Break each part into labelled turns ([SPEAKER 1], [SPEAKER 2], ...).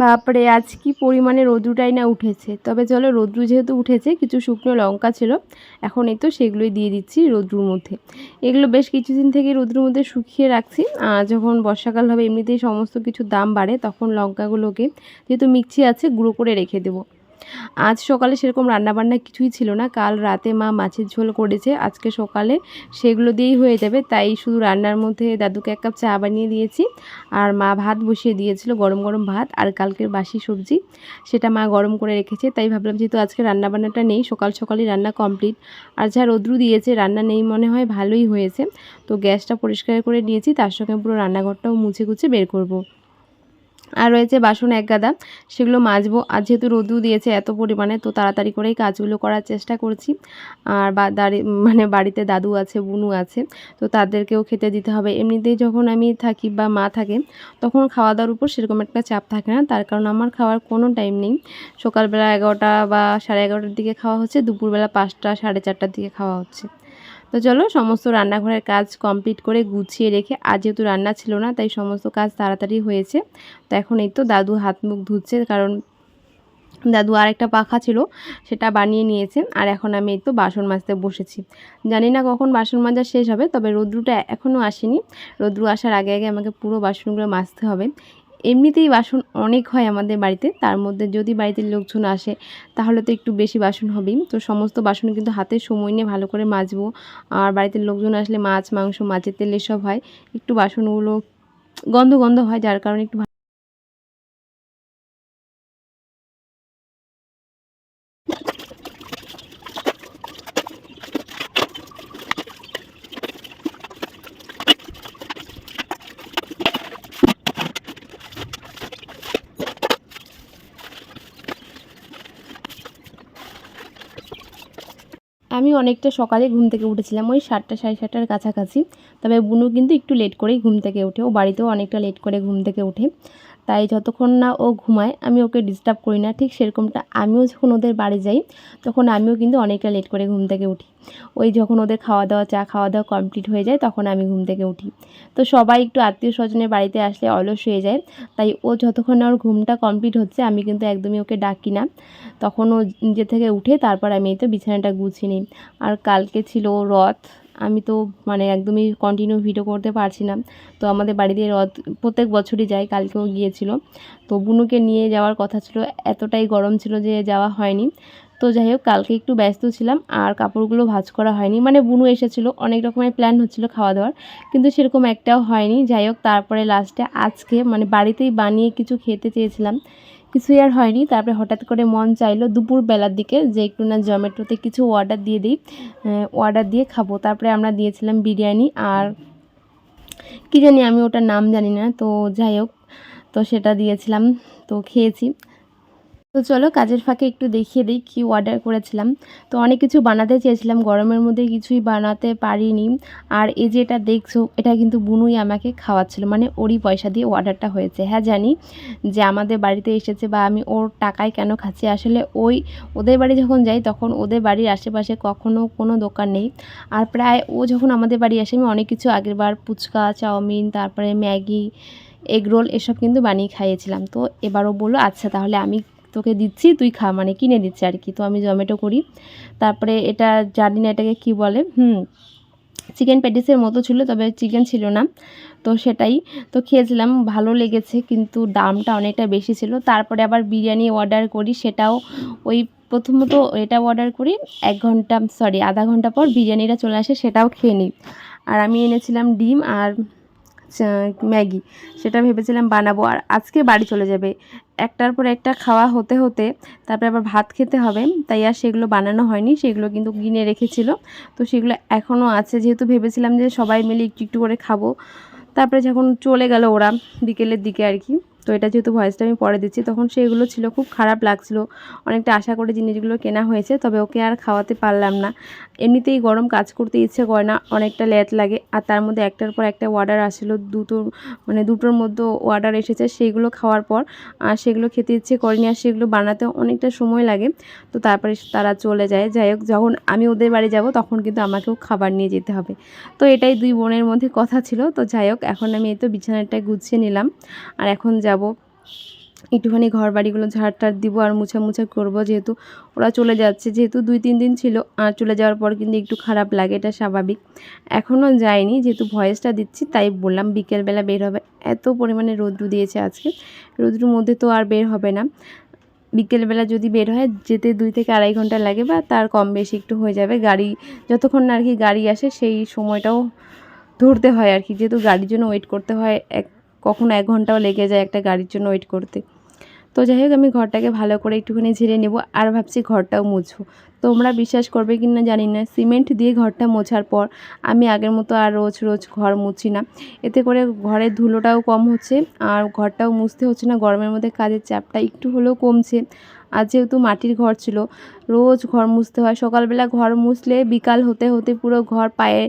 [SPEAKER 1] বাপরে, আজ কি পরিমাণে রৌদ্রটাই না উঠেছে। তবে চলো, রৌদ্র যেহেতু উঠেছে, কিছু শুকনো লঙ্কা ছিল। এখন এই তো সেগুলোই দিয়ে দিচ্ছি রৌদ্রুর মধ্যে। এগুলো বেশ কিছুদিন থেকে রৌদ্রুর মধ্যে শুকিয়ে রাখছি। যখন বর্ষাকাল হবে, এমনিতেই সমস্ত কিছু দাম বাড়ে, তখন লঙ্কাগুলোকে যেহেতু মিক্সি আছে, গুঁড়ো করে রেখে দেবো। আজ সকালে সেরকম রান্নাবান্না কিছুই ছিল না। কাল রাতে মা মাছের ঝোল করেছে। আজকে সকালে সেগুলো দিয়েই হয়ে যাবে। তাই শুধু রান্নার মধ্যে দাদুকে এক কাপ চা বানিয়ে দিয়েছি। আর মা ভাত বসিয়ে দিয়েছিল, গরম গরম ভাত আর কালকের বাসি সবজি। সেটা মা গরম করে রেখেছে। তাই ভাবলাম যেহেতু আজকে রান্নাবান্নাটা নেই, সকাল সকালই রান্না কমপ্লিট। আর যা রোদ্রু দিয়েছে, রান্না নেই মনে হয়, ভালোই হয়েছে। তো গ্যাসটা পরিষ্কার করে নিয়েছি। তার সঙ্গে পুরো রান্নাঘরটাও মুছে গুছে বের করব। আর রয়েছে বাসন এক গাদা, সেগুলো মাজবো। আর যেহেতু রোদু দিয়েছে এত পরিমাণে, তো তাড়াতাড়ি করেই কাজগুলো করার চেষ্টা করছি। আর বা মানে বাড়িতে দাদু আছে, বুনু আছে, তো তাদেরকেও খেতে দিতে হবে। এমনিতেই যখন আমি থাকি বা মা থাকে, তখন খাওয়া দাওয়ার উপর সেরকম একটা চাপ থাকে না। তার কারণ আমার খাওয়ার কোনো টাইম নেই। সকালবেলা এগারোটা বা সাড়ে এগারোটার দিকে খাওয়া হচ্ছে, দুপুরবেলা পাঁচটা, সাড়ে চারটার দিকে খাওয়া হচ্ছে। তো চলো, সমস্ত রান্নাঘরের কাজ কমপ্লিট করে গুছিয়ে রেখে আজ যেহেতু রান্না ছিল না, তাই সমস্ত কাজ তাড়াতাড়ি হয়েছে। তো এখন এই তো দাদু হাত মুখ ধুচ্ছে, কারণ দাদু আর একটা পাখা ছিল, সেটা বানিয়ে নিয়েছে, আর এখন আমি এই তো বাসন মাজতে বসেছি। জানি না কখন বাসন মাজা শেষ হবে, তবে রৌদ্রুটা এখনও আসেনি। রৌদ্রু আসার আগে আগে আমাকে পুরো বাসনগুলো মাজতে হবে। এমনিতেই বাসন অনেক হয় আমাদের বাড়িতে। তার মধ্যে যদি বাড়িতে লোকজন আসে, তাহলে তো একটু বেশি বাসন হবেই। তো সমস্ত বাসন কিন্তু হাতে সময় নিয়ে ভালো করে মাজবো। আর বাড়িতে লোকজন আসলে মাছ, মাংস, মাছের তেল এসব হয়। একটু বাসনগুলো গন্ধ গন্ধ হয়, যার কারণে একটু আমি অনেকটা সকালে ঘুম থেকে উঠেছিলাম, ওই সাতটা সাড়ে সাতটার কাছাকাছি। তবে বুনু কিন্তু একটু লেট করেই ঘুম থেকে ওঠে, ও বাড়িতেও অনেকটা লেট করে ঘুম থেকে ওঠে। তাই যতক্ষণ না ও ঘুমায়, আমি ওকে ডিস্টার্ব করি না। ঠিক সেরকমটা আমিও যখন ওদের বাড়ি যাই, তখন আমিও কিন্তু অনেকটা লেট করে ঘুম থেকে উঠি। ওই যখন ওদের খাওয়া দাওয়া চা খাওয়া দাওয়া কমপ্লিট হয়ে যায়, তখন আমি ঘুম থেকে উঠি। তো সবাই একটু আত্মীয় স্বজনের বাড়িতে আসলে অলস হয়ে যায়। তাই ও যতক্ষণ না ওর ঘুমটা কমপ্লিট হচ্ছে, আমি কিন্তু একদমই ওকে ডাকি না। তখন ও নিজে থেকে উঠে, তারপর আমি এই তো বিছানাটা গুছিয়ে নিই। আর কালকে ছিল রথ আমি তো মানে একদমই কন্টিনিউ ভিডিও করতে পারছি না। তো আমাদের বাড়িতে রথ প্রত্যেক বছরই যায়, কালকেও গিয়েছিল। তো বুনুকে নিয়ে যাওয়ার কথা ছিল, এতটাই গরম ছিল যে যাওয়া হয়নি। তো যাই হোক, কালকে একটু ব্যস্ত ছিলাম আর কাপড়গুলো ভাঁজ করা হয়নি। মানে বুনু এসেছিল, অনেক রকমের প্ল্যান হচ্ছিল খাওয়া দাওয়ার কিন্তু সেরকম একটাও হয়নি। যাই হোক, তারপরে লাস্টে আজকে মানে বাড়িতেই বানিয়ে কিছু খেতে চেয়েছিলাম, কিছুই আর হয়নি। তারপরে হঠাৎ করে মন চাইলো দুপুর বেলার দিকে যে একটু না জোম্যাটোতে কিছু অর্ডার দিয়ে দিই অর্ডার দিয়ে খাব। তারপরে আমরা দিয়েছিলাম বিরিয়ানি আর কী জানি আমি ওটার নাম জানি না। তো যাই হোক, তো সেটা দিয়েছিলাম, তো খেয়েছি। তো চলো কাজের ফাঁকে একটু দেখিয়ে দিই কী অর্ডার করেছিলাম। তো অনেক কিছু বানাতে চেয়েছিলাম, গরমের মধ্যে কিছুই বানাতে পারিনি। আর এই যে এটা দেখছ, এটা কিন্তু বুনুই আমাকে খাওয়াচ্ছিল মানে ওরই পয়সা দিয়ে অর্ডারটা হয়েছে। হ্যাঁ জানি যে আমাদের বাড়িতে এসেছে বা আমি ওর টাকায় কেন খাচ্ছি। আসলে ওই ওদের বাড়ি যখন যাই, তখন ওদের বাড়ির আশেপাশে কখনো কোনো দোকান নেই। আর প্রায় ও যখন আমাদের বাড়ি আসে, আমি অনেক কিছু আগের বার ফুচকা, চাউমিন, তারপরে ম্যাগি, এগ রোল এসব কিন্তু বানিয়ে খাইয়েছিলাম। তো এবারও বলল আচ্ছা তাহলে আমি তোকে দিচ্ছি, তুই খা মানে কিনে দিচ্ছি আর কি। তো আমি জোম্যাটো করি। তারপরে এটা জানি না এটাকে কী বলে, হুম, চিকেন প্যাটিসের মতো ছিল, তবে চিকেন ছিল না। তো সেটাই, তো খেয়েছিলাম, ভালো লেগেছে, কিন্তু দামটা অনেকটা বেশি ছিল। তারপরে আবার বিরিয়ানি অর্ডার করি, সেটাও ওই প্রথমত এটা অর্ডার করি, এক ঘণ্টা, সরি, আধা ঘণ্টা পর বিরিয়ানিটা চলে আসে, সেটাও খেয়ে নিই। আর আমি এনেছিলাম ডিম আর ম্যাগি, সেটা ভেবেছিলাম বানাবো। আর আজকে বাড়ি চলে যাবে। একটার পর একটা খাওয়া হতে হতে তারপরে আবার ভাত খেতে হবে। তাই আর সেগুলো বানানো হয়নি, সেগুলো কিন্তু কিনে রেখেছিল। তো সেগুলো এখনও আছে। যেহেতু ভেবেছিলাম যে সবাই মিলে একটু একটু করে খাব। তারপরে যখন চলে গেল ওরা, বিকেলের দিকে আর কি। তো এটা যেহেতু ভয়েসটা আমি পরে দিচ্ছি, তখন সেগুলো ছিল, খুব খারাপ লাগছিল। অনেকটা আশা করে জিনিসগুলো কেনা হয়েছে, তবে ওকে আর খাওয়াতে পারলাম না। এমনিতেই গরম কাজ করতে ইচ্ছে করে না, অনেকটা লেট লাগে। আর তার মধ্যে একটার পর একটা অর্ডার আসছিল দুটোর মানে দুটোর মধ্যে অর্ডার এসেছে, সেইগুলো খাওয়ার পর আর সেগুলো খেতে ইচ্ছে করেনি। আর সেগুলো বানাতে অনেকটা সময় লাগে। তো তারপরে তারা চলে যায়। যাই হোক, যখন আমি ওদের বাড়ি যাব, তখন কিন্তু আমাকেও খাবার নিয়ে যেতে হবে। তো এটাই দুই বোনের মধ্যে কথা ছিল। তো যাই হোক, এখন আমি এই তো বিছানাটা গুছিয়ে নিলাম। আর এখন যাব একটুখানি ঘর বাড়িগুলো ঝাড় টাড় দিব আর মুছা মুছা করব যেহেতু। ওরা চলে যাচ্ছে, যেহেতু দুই তিন দিন ছিল, আর চলে যাওয়ার পর কিন্তু একটু খারাপ লাগে, এটা স্বাভাবিক। এখনও যায়নি যেহেতু ভয়েসটা দিচ্ছি, তাই বললাম বিকেলবেলা বের হবে। এত পরিমাণে রৌদ্র দিয়েছে আজকে, রৌদ্রের মধ্যে তো আর বের হবে না। বিকেলবেলা যদি বের হয়, যেতে দুই থেকে আড়াই ঘণ্টা লাগে বা তার কম বেশি একটু হয়ে যাবে। গাড়ি, যতক্ষণ না আর কি গাড়ি আসে, সেই সময়টাও ধরতে হয় আর কি। যেহেতু গাড়ির জন্য ওয়েট করতে হয়, এক কখনো এক ঘন্টাও লেগে যায় একটা গাড়ির জন্য ওয়েট করতে। তো যাই হোক, আমি ঘরটাকে ভালো করে একটুখানি ঝেড়ে নেব আর ভাবছি ঘরটাও মুছবো। তোমরা বিশ্বাস করবে কি না জানি না, সিমেন্ট দিয়ে ঘরটা মোছার পর আমি আগের মতো আর রোজ রোজ ঘর মুছি না। এতে করে ঘরের ধুলোটাও কম হচ্ছে আর ঘরটাও মুছতে হচ্ছে না, গরমের মধ্যে কাজের চাপটা একটু হলেও কমছে। আর যেহেতু মাটির ঘর ছিল, রোজ ঘর মুছতে হয়। সকালবেলা ঘর মুছলে বিকাল হতে হতে পুরো ঘর পায়ে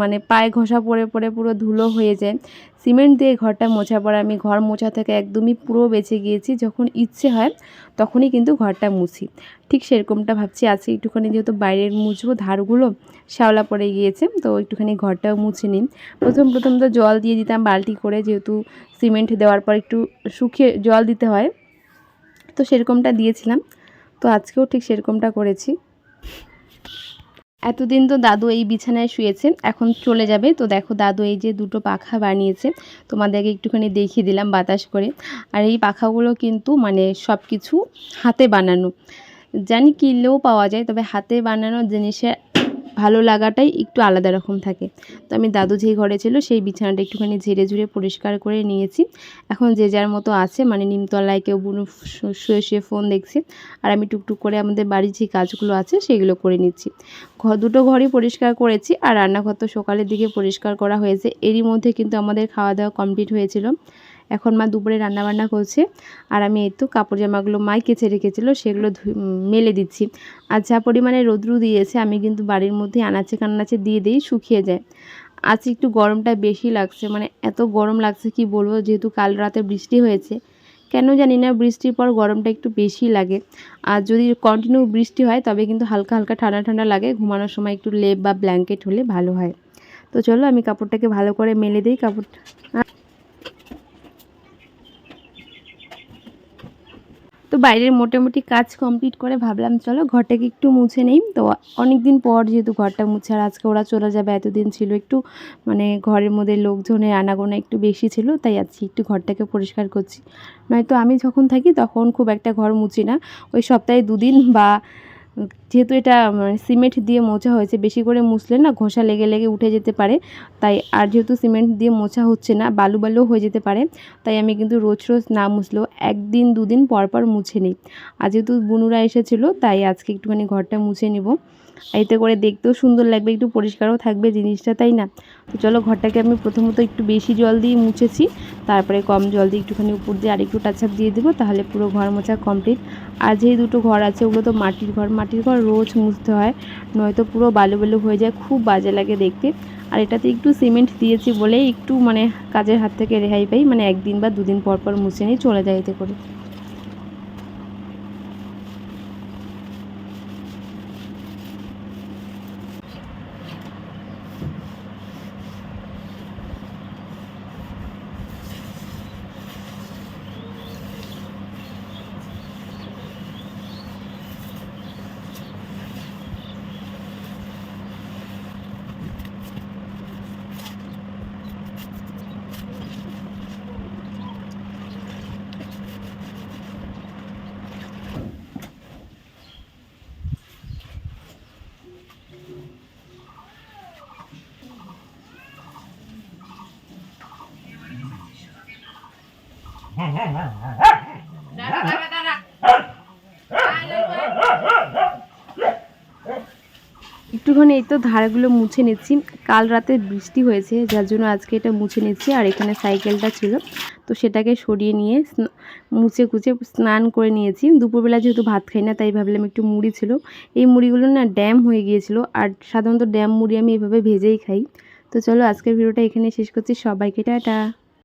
[SPEAKER 1] মানে পায়ে ঘষা পড়ে পড়ে পুরো ধুলো হয়ে যায়। সিমেন্ট দিয়ে ঘরটা মোছার পর আমি ঘর মোছা থেকে একদমই পুরো বেঁচে গিয়েছি। যখন ইচ্ছে হয় তখনই কিন্তু ঘরটা মুছি। ঠিক সেরকমটা ভাবছি। আজকে একটুখানি যেহেতু বাইরের মুছবো ধারগুলো শ্যাওলা পড়ে গিয়েছে, তো একটুখানি ঘরটাও মুছে নিই। প্রথম প্রথম তো জল দিয়ে দিতাম, বালতি করে যেহেতু সিমেন্ট দেওয়ার পর একটু শুকিয়ে জল দিতে হয়। তো সেরকমটা দিয়েছিলাম। তো আজকেও ঠিক সেরকমটা করেছি। এতদিন তো দাদু এই বিছানায় শুয়েছে, এখন চলে যাবে। তো দেখো দাদু এই যে দুটো পাখা বানিয়েছে, তোমাদেরকে একটুখানি দেখিয়ে দিলাম বাতাস করে। আর এই পাখাগুলো কিন্তু মানে সব কিছু হাতে বানানো। জানি কিনলেও পাওয়া যায়, তবে হাতে বানানো জিনিসের ভালো লাগাটাই একটু আলাদা রকম থাকে। তো আমি দাদু যেই ঘরে ছিল, সেই বিছানাটা একটুখানি ঝেড়ে ঝুড়ে পরিষ্কার করে নিয়েছি। এখন যে যার মতো আছে মানে নিমতলায় কেউ বুনু শুয়ে শুয়ে ফোন দেখছে, আর আমি টুকটুক করে আমাদের বাড়ির যে কাজগুলো আছে, সেগুলো করে নিচ্ছি। ঘর দুটো ঘরই পরিষ্কার করেছি, আর রান্নাঘর তো সকালের দিকে পরিষ্কার করা হয়েছে। এরই মধ্যে কিন্তু আমাদের খাওয়া দাওয়া কমপ্লিট হয়েছিল। এখন মা দুপুরে রান্নাবান্না করছে। আর আমি এই তো কাপড় জামাগুলো মাই কেচে রেখেছিলো, সেগুলো মেলে দিচ্ছি। আর যা পরিমাণে রৌদ্রু দিয়েছে, আমি কিন্তু বাড়ির মধ্যে আনাচে কান্নাচে দিয়ে দিই, শুকিয়ে যায়। আজ একটু গরমটা বেশি লাগছে মানে এত গরম লাগছে কি বলব, যেহেতু কাল রাতে বৃষ্টি হয়েছে। কেন জানি না, বৃষ্টির পর গরমটা একটু বেশি লাগে। আর যদি কন্টিনিউ বৃষ্টি হয়, তবে কিন্তু হালকা হালকা ঠান্ডা ঠান্ডা লাগে, ঘুমানোর সময় একটু লেপ বা ব্ল্যাঙ্কেট হলে ভালো হয়। তো চলো, আমি কাপড়টাকে ভালো করে মেলে দিই কাপড়টা বাইরের মোটামুটি কাজ কমপ্লিট করে ভাবলাম, চলো ঘরটাকে একটু মুছে নেই। তো অনেক দিন পর যেহেতু ঘরটা মুছে, আর আজকে ওরা চলে যাবে, এতদিন ছিল একটু মানে ঘরের মধ্যে লোকজনের আনাগোনা একটু বেশি ছিল, তাই আজকে একটু ঘরটাকে পরিষ্কার করছি। নয়তো আমি যখন থাকি তখন খুব একটা ঘর মুছি না। ওই সপ্তাহে দুদিন বা যেহেতু এটা মানে সিমেন্ট দিয়ে মোছা হয়েছে, বেশি করে মুছলে না ঘষা লেগে লেগে উঠে যেতে পারে। তাই আর যেহেতু সিমেন্ট দিয়ে মোছা হচ্ছে না, বালু বালুও হয়ে যেতে পারে। তাই আমি কিন্তু রোজ রোজ না মুছলেও একদিন, দুদিন পর পর মুছে নিই। আর যেহেতু বুনুরা এসেছিল, তাই আজকে একটুখানি ঘরটা মুছে নিব। এতে করে দেখতেও সুন্দর লাগবে, একটু পরিষ্কারও থাকবে জিনিসটা, তাই না? তো চলো ঘরটাকে আমি প্রথমত একটু বেশি জল দিয়ে মুছেছি, তারপরে কম জল দিয়ে একটুখানি উপর দিয়ে আরেকটু টাচআপ দিয়ে দেবো, তাহলে পুরো ঘর মোছা কমপ্লিট আর যেই দুটো ঘর আছে, ওগুলো তো মাটির ঘর মাটির ঘর রোজ মুছতে হয়, নয়তো পুরো বালু বালু হয়ে যায়, খুব বাজে লাগে দেখতে। আর এটাতে একটু সিমেন্ট দিয়েছি বলেই একটু মানে কাজের হাত থেকে রেহাই পাই মানে একদিন বা দুদিন পর পর মুছে নিয়ে চলে যায় এতে করে। একটুখানি এই তো ধারগুলো মুছে নিচ্ছি। কাল রাতে বৃষ্টি হয়েছে, যার জন্য আজকে এটা মুছে নিচ্ছি, আর এখানে সাইকেলটা ছিল। তো সেটাকে সরিয়ে নিয়ে মুছে কুচে স্নান করে নিয়েছি। দুপুরবেলা যেহেতু ভাত খাই না, তাই ভাবলাম একটু মুড়ি ছিল। এই মুড়িগুলো না ড্যাম হয়ে গিয়েছিল, আর সাধারণত ড্যাম মুড়ি আমি এভাবে ভেজেই খাই। তো চলো আজকের ভিডিওটা এখানে শেষ করছি। সবাইকে টাটা।